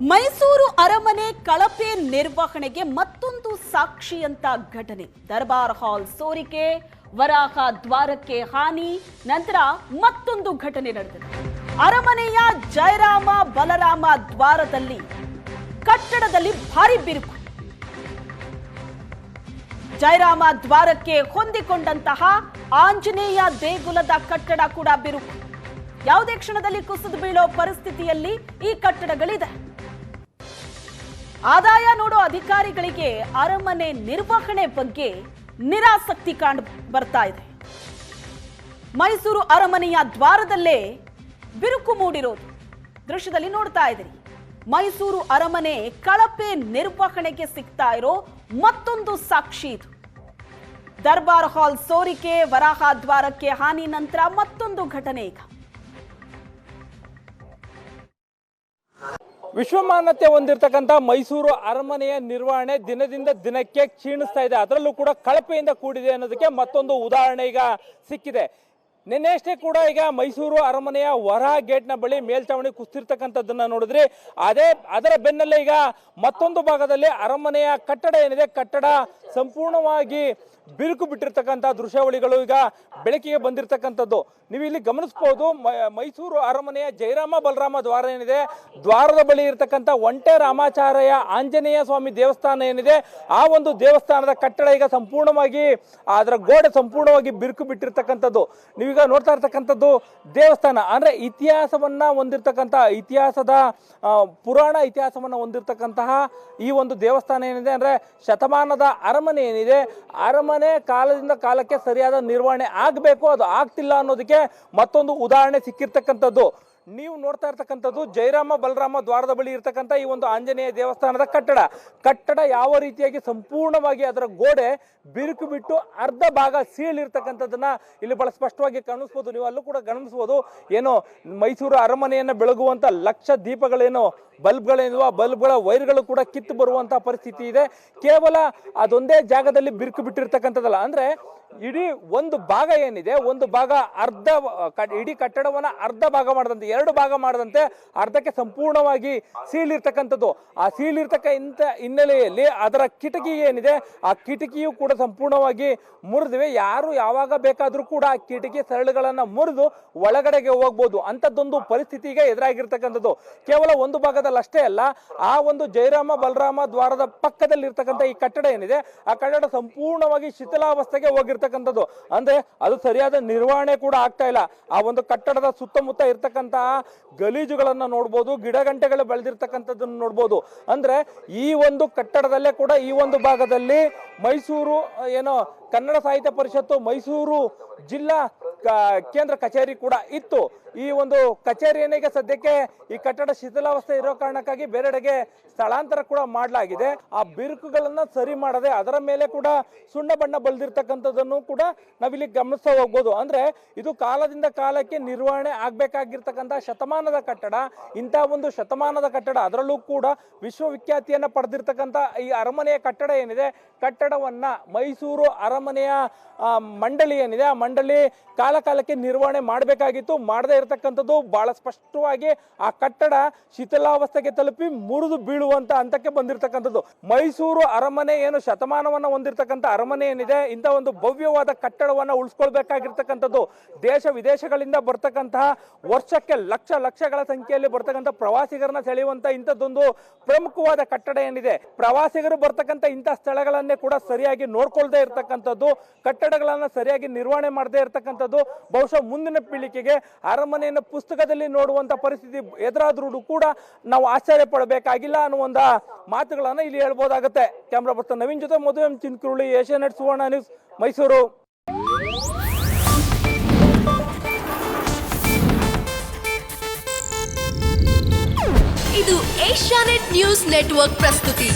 ಮೈಸೂರು ಅರಮನೆ ಕಳಪೆ ನಿರ್ವಹಣೆಗೆ ಮತ್ತೊಂದು ಸಾಕ್ಷಿಯಂತ ಘಟನೆ. ದರ್ಬಾರ್ ಹಾಲ್ ಸೋರಿಕೆ, ವರಾಹ ದ್ವಾರಕ್ಕೆ ಹಾನಿ, ನಂತರ ಮತ್ತೊಂದು ಘಟನೆ ನಡೆದಿದೆ. ಅರಮನೆಯ ಜಯರಾಮ ಬಲರಾಮ ದ್ವಾರದಲ್ಲಿ ಕಟ್ಟಡದಲ್ಲಿ ಭಾರಿ ಬಿರುಕು. ಜಯರಾಮ ದ್ವಾರಕ್ಕೆ ಹೊಂದಿಕೊಂಡಂತಹ ಆಂಜನೇಯ ದೇಗುಲದ ಕಟ್ಟಡ ಕೂಡ ಬಿರುಕು. ಯಾವುದೇ ಕ್ಷಣದಲ್ಲಿ ಕುಸಿದು ಬೀಳೋ ಪರಿಸ್ಥಿತಿಯಲ್ಲಿ ಈ ಕಟ್ಟಡಗಳಿದೆ. ಆದಾಯ ನೋಡೋ ಅಧಿಕಾರಿಗಳಿಗೆ ಅರಮನೆ ನಿರ್ವಹಣೆ ಬಗ್ಗೆ ನಿರಾಸಕ್ತಿ ಕಾಣ್ ಬರ್ತಾ ಇದೆ. ಮೈಸೂರು ಅರಮನೆಯ ದ್ವಾರದಲ್ಲೇ ಬಿರುಕು ಮೂಡಿರೋದು. ದೃಶ್ಯದಲ್ಲಿ ನೋಡ್ತಾ ಇದ್ರಿ ಮೈಸೂರು ಅರಮನೆ ಕಳಪೆ ನಿರ್ವಹಣೆಗೆ ಸಿಗ್ತಾ ಇರೋ ಮತ್ತೊಂದು ಸಾಕ್ಷಿ ಇದು. ದರ್ಬಾರ್ ಹಾಲ್ ಸೋರಿಕೆ, ವರಾಹ ದ್ವಾರಕ್ಕೆ ಹಾನಿ ನಂತರ ಮತ್ತೊಂದು ಘಟನೆ ಈಗ. ವಿಶ್ವಮಾನ್ಯತೆ ಹೊಂದಿರತಕ್ಕಂಥ ಮೈಸೂರು ಅರಮನೆಯ ನಿರ್ವಹಣೆ ದಿನದಿಂದ ದಿನಕ್ಕೆ ಕ್ಷೀಣಿಸ್ತಾ ಇದೆ. ಅದರಲ್ಲೂ ಕೂಡ ಕಳಪೆಯಿಂದ ಕೂಡಿದೆ ಅನ್ನೋದಕ್ಕೆ ಮತ್ತೊಂದು ಉದಾಹರಣೆ ಈಗ ಸಿಕ್ಕಿದೆ. ನಿನ್ನೆಷ್ಟೇ ಕೂಡ ಈಗ ಮೈಸೂರು ಅರಮನೆಯ ಹೊರ ಗೇಟ್ನ ಬಳಿ ಮೇಲ್ಚಾವಣಿ ಕುಸ್ತಿರ್ತಕ್ಕಂಥದ್ದನ್ನ ನೋಡಿದ್ರಿ. ಅದೇ, ಅದರ ಬೆನ್ನಲ್ಲೇ ಈಗ ಮತ್ತೊಂದು ಭಾಗದಲ್ಲಿ ಅರಮನೆಯ ಕಟ್ಟಡ ಏನಿದೆ, ಕಟ್ಟಡ ಸಂಪೂರ್ಣವಾಗಿ ಬಿರುಕು ಬಿಟ್ಟಿರ್ತಕ್ಕಂಥ ದೃಶ್ಯಾವಳಿಗಳು ಈಗ ಬೆಳಕಿಗೆ ಬಂದಿರತಕ್ಕಂಥದ್ದು. ನೀವು ಇಲ್ಲಿ ಗಮನಿಸಬಹುದು ಮೈಸೂರು ಅರಮನೆಯ ಜಯರಾಮ ಬಲರಾಮ ದ್ವಾರ ಏನಿದೆ, ದ್ವಾರದ ಬಳಿ ಇರತಕ್ಕಂಥ ಒಂಟೆ ರಾಮಾಚಾರ್ಯ ಆಂಜನೇಯ ಸ್ವಾಮಿ ದೇವಸ್ಥಾನ ಏನಿದೆ, ಆ ಒಂದು ದೇವಸ್ಥಾನದ ಕಟ್ಟಡ ಈಗ ಸಂಪೂರ್ಣವಾಗಿ, ಅದರ ಗೋಡೆ ಸಂಪೂರ್ಣವಾಗಿ ಬಿರುಕು ಬಿಟ್ಟಿರ್ತಕ್ಕಂಥದ್ದು. ನೀವೀಗ ನೋಡ್ತಾ ಇರ್ತಕ್ಕಂಥದ್ದು ದೇವಸ್ಥಾನ. ಅಂದ್ರೆ ಇತಿಹಾಸವನ್ನ ಹೊಂದಿರತಕ್ಕಂಥ, ಇತಿಹಾಸದ ಪುರಾಣ ಇತಿಹಾಸವನ್ನ ಹೊಂದಿರತಕ್ಕಂತಹ ಈ ಒಂದು ದೇವಸ್ಥಾನ ಏನಿದೆ ಅಂದ್ರೆ ಶತಮಾನದ ಅರಮನೆ ಏನಿದೆ. ಅರಮನೆ ಕಾಲದಿಂದ ಕಾಲಕ್ಕೆ ಸರಿಯಾದ ನಿರ್ವಹಣೆ ಆಗಬೇಕು, ಅದು ಆಗ್ತಿಲ್ಲ ಅನ್ನೋದಕ್ಕೆ ಮತ್ತೊಂದು ಉದಾಹರಣೆ ಸಿಕ್ಕಿರ್ತಕ್ಕಂಥದ್ದು. ನೀವು ನೋಡ್ತಾ ಇರ್ತಕ್ಕಂಥದ್ದು ಜಯರಾಮ ಬಲರಾಮ ದ್ವಾರದ ಬಳಿ ಇರ್ತಕ್ಕಂಥ ಈ ಒಂದು ಆಂಜನೇಯ ದೇವಸ್ಥಾನದ ಕಟ್ಟಡ. ಕಟ್ಟಡ ಯಾವ ರೀತಿಯಾಗಿ ಸಂಪೂರ್ಣವಾಗಿ ಅದರ ಗೋಡೆ ಬಿರುಕು ಬಿಟ್ಟು ಅರ್ಧ ಭಾಗ ಸೀಳಿರ್ತಕ್ಕಂಥದ್ದನ್ನ ಇಲ್ಲಿ ಬಹಳ ಸ್ಪಷ್ಟವಾಗಿ ಗಮನಿಸ್ಬೋದು ನೀವು ಅಲ್ಲೂ ಕೂಡ ಗಮನಿಸ್ಬೋದು. ಏನು ಮೈಸೂರು ಅರಮನೆಯನ್ನ ಬೆಳಗುವಂತ ಲಕ್ಷ ದೀಪಗಳೇನು ಬಲ್ಬ್ಗಳೇನಿವೆ ಬಲ್ಬ್ಗಳ ವೈರ್ಗಳು ಕೂಡ ಕಿತ್ತು ಬರುವಂತಹ ಪರಿಸ್ಥಿತಿ ಇದೆ. ಕೇವಲ ಅದೊಂದೇ ಜಾಗದಲ್ಲಿ ಬಿರುಕು ಬಿಟ್ಟಿರ್ತಕ್ಕಂಥದ್ದಲ್ಲ. ಅಂದ್ರೆ ಇಡೀ ಒಂದು ಭಾಗ ಏನಿದೆ, ಒಂದು ಭಾಗ ಅರ್ಧ ಇಡೀ ಕಟ್ಟಡವನ್ನ ಅರ್ಧ ಭಾಗ ಮಾಡದಂತೆ, ಎರಡು ಭಾಗ ಮಾಡದಂತೆ ಅರ್ಧಕ್ಕೆ ಸಂಪೂರ್ಣವಾಗಿ ಸೀಳಿರ್ತಕ್ಕಂಥದ್ದು ಆ ಸೀಳಿರ್ತಕ್ಕ ಇಂಥ ಹಿನ್ನೆಲೆಯಲ್ಲಿ ಅದರ ಕಿಟಕಿ ಏನಿದೆ, ಆ ಕಿಟಕಿಯು ಕೂಡ ಸಂಪೂರ್ಣವಾಗಿ ಮುರಿದಿವೆ. ಯಾರು ಯಾವಾಗ ಬೇಕಾದರೂ ಕೂಡ ಆ ಕಿಟಕಿ ಸರಳುಗಳನ್ನ ಮುರಿದು ಒಳಗಡೆಗೆ ಹೋಗ್ಬೋದು. ಅಂಥದ್ದೊಂದು ಪರಿಸ್ಥಿತಿಗೆ ಎದುರಾಗಿರ್ತಕ್ಕಂಥದ್ದು. ಕೇವಲ ಒಂದು ಭಾಗದಲ್ಲಿ ಅಷ್ಟೇ ಅಲ್ಲ, ಆ ಒಂದು ಜಯರಾಮ ಬಲರಾಮ ದ್ವಾರದ ಪಕ್ಕದಲ್ಲಿ ಇರ್ತಕ್ಕಂಥ ಈ ಕಟ್ಟಡ ಏನಿದೆ, ಆ ಕಟ್ಟಡ ಸಂಪೂರ್ಣವಾಗಿ ಶಿಥಿಲಾವಸ್ಥೆಗೆ ಹೋಗಿರ್ತಕ್ಕಂಥದ್ದು. ಅಂದ್ರೆ ಅದು ಸರಿಯಾದ ನಿರ್ವಹಣೆ ಕೂಡ ಆಗ್ತಾ ಇಲ್ಲ. ಆ ಒಂದು ಕಟ್ಟಡದ ಸುತ್ತಮುತ್ತ ಇರ್ತಕ್ಕಂತಹ ಗಲೀಜುಗಳನ್ನ ನೋಡ್ಬೋದು ಗಿಡಗಂಟೆಗಳು ಬೆಳೆದಿರ್ತಕ್ಕಂಥದ್ದನ್ನು ನೋಡ್ಬೋದು. ಅಂದ್ರೆ ಈ ಒಂದು ಕಟ್ಟಡದಲ್ಲೇ ಕೂಡ ಈ ಒಂದು ಭಾಗದಲ್ಲಿ ಮೈಸೂರು ಏನೋ ಕನ್ನಡ ಸಾಹಿತ್ಯ ಪರಿಷತ್ತು ಮೈಸೂರು ಜಿಲ್ಲಾ ಕೇಂದ್ರ ಕಚೇರಿ ಕೂಡ ಇತ್ತು. ಈ ಒಂದು ಕಚೇರಿ ಏನಿಗೆ ಸದ್ಯಕ್ಕೆ ಈ ಕಟ್ಟಡ ಶಿಥಿಲಾವಸ್ಥೆ ಇರೋ ಕಾರಣಕ್ಕಾಗಿ ಬೇರೆಡೆಗೆ ಸ್ಥಳಾಂತರ ಕೂಡ ಮಾಡಲಾಗಿದೆ. ಆ ಬಿರುಕುಗಳನ್ನ ಸರಿ ಮಾಡದೆ ಅದರ ಮೇಲೆ ಕೂಡ ಸುಣ್ಣ ಬಣ್ಣ ಬಲ್ದಿರ್ತಕ್ಕಂಥದ್ದನ್ನು ಕೂಡ ನಾವಿಲ್ಲಿ ಗಮನಿಸ್ತಾ ಹೋಗ್ಬೋದು. ಅಂದ್ರೆ ಇದು ಕಾಲದಿಂದ ಕಾಲಕ್ಕೆ ನಿರ್ವಹಣೆ ಆಗ್ಬೇಕಾಗಿರ್ತಕ್ಕಂಥ ಶತಮಾನದ ಕಟ್ಟಡ ಇಂತಹ ಒಂದು ಶತಮಾನದ ಕಟ್ಟಡ, ಅದರಲ್ಲೂ ಕೂಡ ವಿಶ್ವವಿಖ್ಯಾತಿಯನ್ನ ಪಡೆದಿರ್ತಕ್ಕಂಥ ಈ ಅರಮನೆಯ ಕಟ್ಟಡ ಏನಿದೆ, ಕಟ್ಟಡವನ್ನ ಮೈಸೂರು ಅರಮನೆಯ ಮಂಡಳಿ ಏನಿದೆ, ಆ ಮಂಡಳಿ ಕಾಲ ಕಾಲಕ್ಕೆ ನಿರ್ವಹಣೆ ಮಾಡಬೇಕಾಗಿತ್ತು, ಮಾಡದೇ ಇರತಕ್ಕಂಥದ್ದು ಬಹಳ ಸ್ಪಷ್ಟವಾಗಿ ಆ ಕಟ್ಟಡ ಶಿಥಿಲಾವಸ್ಥೆಗೆ ತಲುಪಿ ಮುರಿದು ಬೀಳುವಂತ ಹಂತಕ್ಕೆ ಬಂದಿರತಕ್ಕಂಥದ್ದು. ಮೈಸೂರು ಅರಮನೆ ಏನು ಶತಮಾನವನ್ನ ಹೊಂದಿರತಕ್ಕಂಥ ಅರಮನೆ ಏನಿದೆ, ಇಂಥ ಒಂದು ಭವ್ಯವಾದ ಕಟ್ಟಡವನ್ನ ಉಳಿಸ್ಕೊಳ್ಬೇಕಾಗಿರ್ತಕ್ಕಂಥದ್ದು. ದೇಶ ವಿದೇಶಗಳಿಂದ ಬರ್ತಕ್ಕಂತಹ ವರ್ಷಕ್ಕೆ ಲಕ್ಷ ಲಕ್ಷಗಳ ಸಂಖ್ಯೆಯಲ್ಲಿ ಬರ್ತಕ್ಕಂಥ ಪ್ರವಾಸಿಗರನ್ನ ಸೆಳೆಯುವಂತ ಇಂಥದ್ದೊಂದು ಪ್ರಮುಖವಾದ ಕಟ್ಟಡ ಏನಿದೆ. ಪ್ರವಾಸಿಗರು ಬರ್ತಕ್ಕಂಥ ಇಂಥ ಸ್ಥಳಗಳನ್ನೇ ಕೂಡ ಸರಿಯಾಗಿ ನೋಡ್ಕೊಳ್ದೇ ಇರತಕ್ಕಂಥದ್ದು, ಕಟ್ಟಡಗಳನ್ನ ಸರಿಯಾಗಿ ನಿರ್ವಹಣೆ ಮಾಡದೇ ಇರತಕ್ಕಂಥದ್ದು. ಬಹುಶಃ ಮುಂದಿನ ಪೀಳಿಗೆಗೆ ಅರಮನೆಯನ್ನು ಪುಸ್ತಕದಲ್ಲಿ ನೋಡುವಂತ ಪರಿಸ್ಥಿತಿ ಎದುರಾದ್ರೂ ಕೂಡ ನಾವು ಆಶ್ಚರ್ಯ ಪಡಬೇಕಾಗಿಲ್ಲ ಅನ್ನುವಂಥ ಮಾತುಗಳನ್ನು ಇಲ್ಲಿ ಹೇಳ್ಬೋದಾಗುತ್ತೆ. ಕ್ಯಾಮ್ರಾ ಪರ್ಸನ್ ನವೀನ್ ಜೊತೆ ಮದುವೆ Chinkuruli, Asianet, Suvarna news, Mysuru. ಇದು ಏಷ್ಯಾನೆಟ್ ನ್ಯೂಸ್ ನೆಟ್ವರ್ಕ್ ಪ್ರಸ್ತುತಿ.